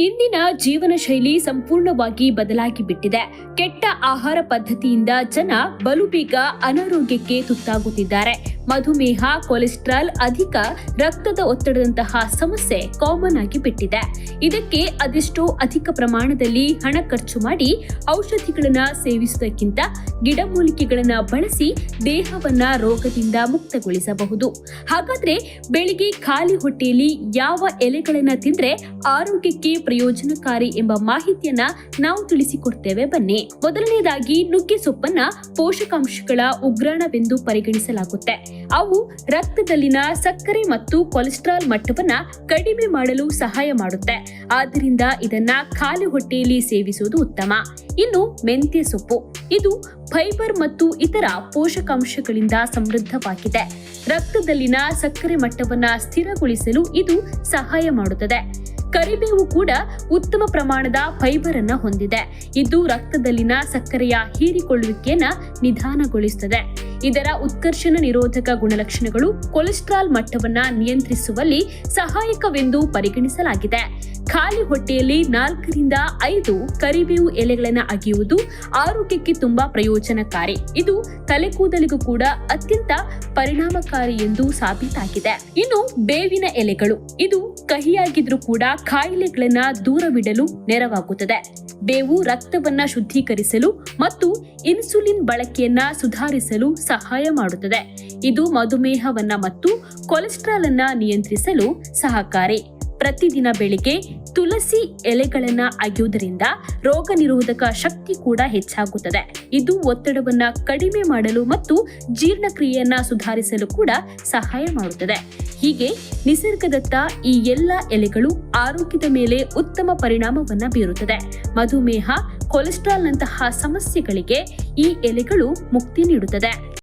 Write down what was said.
ಇಂದಿನ ಜೀವನ ಶೈಲಿ ಸಂಪೂರ್ಣವಾಗಿ ಬದಲಾಗಿ ಬಿಟ್ಟಿದೆ. ಕೆಟ್ಟ ಆಹಾರ ಪದ್ಧತಿಯಿಂದ ಜನ ಬಲು ಬೇಗ ಅನಾರೋಗ್ಯಕ್ಕೆ ತುತ್ತಾಗುತ್ತಿದ್ದಾರೆ. ಮಧುಮೇಹ, ಕೊಲೆಸ್ಟ್ರಾಲ್ ಅಧಿಕ ರಕ್ತದ ಒತ್ತಡದಂತಹ ಸಮಸ್ಯೆ ಕಾಮನ್ ಆಗಿ ಬಿಟ್ಟಿದೆ. ಇದಕ್ಕೆ ಅದೆಷ್ಟೋ ಅಧಿಕ ಪ್ರಮಾಣದಲ್ಲಿ ಹಣ ಖರ್ಚು ಮಾಡಿ ಔಷಧಿಗಳನ್ನ ಸೇವಿಸುವುದಕ್ಕಿಂತ ಗಿಡಮೂಲಿಕೆಗಳನ್ನ ಬಳಸಿ ದೇಹವನ್ನ ರೋಗದಿಂದ ಮುಕ್ತಗೊಳಿಸಬಹುದು. ಹಾಗಾದ್ರೆ ಬೆಳಿಗ್ಗೆ ಖಾಲಿ ಹೊಟ್ಟೆಯಲ್ಲಿ ಯಾವ ಎಲೆಗಳನ್ನ ತಿಂದ್ರೆ ಆರೋಗ್ಯಕ್ಕೆ ಪ್ರಯೋಜನಕಾರಿ ಎಂಬ ಮಾಹಿತಿಯನ್ನ ನಾವು ತಿಳಿಸಿಕೊಡ್ತೇವೆ ಬನ್ನಿ. ಮೊದಲನೇದಾಗಿ ನುಗ್ಗೆ ಸೊಪ್ಪನ್ನ ಪೋಷಕಾಂಶಗಳ ಉಗ್ರಾಣವೆಂದು ಪರಿಗಣಿಸಲಾಗುತ್ತೆ. ಅವು ರಕ್ತದಲ್ಲಿನ ಸಕ್ಕರೆ ಮತ್ತು ಕೊಲೆಸ್ಟ್ರಾಲ್ ಮಟ್ಟವನ್ನ ಕಡಿಮೆ ಮಾಡಲು ಸಹಾಯ ಮಾಡುತ್ತೆ. ಆದ್ದರಿಂದ ಇದನ್ನ ಖಾಲಿ ಹೊಟ್ಟೆಯಲ್ಲಿ ಸೇವಿಸುವುದು ಉತ್ತಮ. ಇನ್ನು ಮೆಂತ್ಯ ಸೊಪ್ಪು. ಇದು ಫೈಬರ್ ಮತ್ತು ಇತರ ಪೋಷಕಾಂಶಗಳಿಂದ ಸಮೃದ್ಧವಾಗಿದೆ. ರಕ್ತದಲ್ಲಿನ ಸಕ್ಕರೆ ಮಟ್ಟವನ್ನ ಸ್ಥಿರಗೊಳಿಸಲು ಇದು ಸಹಾಯ ಮಾಡುತ್ತದೆ. ಕರಿಬೇವು ಕೂಡ ಉತ್ತಮ ಪ್ರಮಾಣದ ಫೈಬರ್ ಅನ್ನ ಹೊಂದಿದೆ. ಇದು ರಕ್ತದಲ್ಲಿನ ಸಕ್ಕರೆಯ ಹೀರಿಕೊಳ್ಳುವಿಕೆಯನ್ನ ನಿಧಾನಗೊಳಿಸುತ್ತದೆ ಇದರ ಉತ್ಕರ್ಷಣ ನಿರೋಧಕ ಗುಣಲಕ್ಷಣಗಳು ಕೊಲೆಸ್ಟ್ರಾಲ್ ಮಟ್ಟವನ್ನು ನಿಯಂತ್ರಿಸುವಲ್ಲಿ ಸಹಾಯಕವೆಂದು ಪರಿಗಣಿಸಲಾಗಿದೆ. ಖಾಲಿ ಹೊಟ್ಟೆಯಲ್ಲಿ ನಾಲ್ಕರಿಂದ ಐದು ಕರಿಬೇವು ಎಲೆಗಳನ್ನು ಅಗಿಯುವುದು ಆರೋಗ್ಯಕ್ಕೆ ತುಂಬಾ ಪ್ರಯೋಜನಕಾರಿ. ಇದು ತಲೆ ಕೂದಲಿಗೂ ಕೂಡ ಅತ್ಯಂತ ಪರಿಣಾಮಕಾರಿ ಎಂದು ಸಾಬೀತಾಗಿದೆ. ಇನ್ನು ಬೇವಿನ ಎಲೆಗಳು. ಇದು ಕಹಿಯಾಗಿದ್ರೂ ಕೂಡ ಕಾಯಿಲೆಗಳನ್ನ ದೂರವಿಡಲು ನೆರವಾಗುತ್ತದೆ. ಬೇವು ರಕ್ತವನ್ನ ಶುದ್ಧೀಕರಿಸಲು ಮತ್ತು ಇನ್ಸುಲಿನ್ ಬಳಕೆಯನ್ನ ಸುಧಾರಿಸಲು ಸಹಾಯ ಮಾಡುತ್ತದೆ. ಇದು ಮಧುಮೇಹವನ್ನ ಮತ್ತು ಕೊಲೆಸ್ಟ್ರಾಲ್ ಅನ್ನ ನಿಯಂತ್ರಿಸಲು ಸಹಕಾರಿ. ಪ್ರತಿದಿನ ಬೆಳಿಗ್ಗೆ ತುಳಸಿ ಎಲೆಗಳನ್ನ ಅಗೆಯುವುದರಿಂದ ರೋಗ ನಿರೋಧಕ ಶಕ್ತಿ ಕೂಡ ಹೆಚ್ಚಾಗುತ್ತದೆ. ಇದು ಒತ್ತಡವನ್ನ ಕಡಿಮೆ ಮಾಡಲು ಮತ್ತು ಜೀರ್ಣಕ್ರಿಯೆಯನ್ನ ಸುಧಾರಿಸಲು ಕೂಡ ಸಹಾಯ ಮಾಡುತ್ತದೆ. ಹೀಗೆ ನಿಸರ್ಗದತ್ತ ಈ ಎಲ್ಲ ಎಲೆಗಳು ಆರೋಗ್ಯದ ಮೇಲೆ ಉತ್ತಮ ಪರಿಣಾಮವನ್ನ ಬೀರುತ್ತದೆ. ಮಧುಮೇಹ, ಕೊಲೆಸ್ಟ್ರಾಲ್ನಂತಹ ಸಮಸ್ಯೆಗಳಿಗೆ ಈ ಎಲೆಗಳು ಮುಕ್ತಿ ನೀಡುತ್ತದೆ.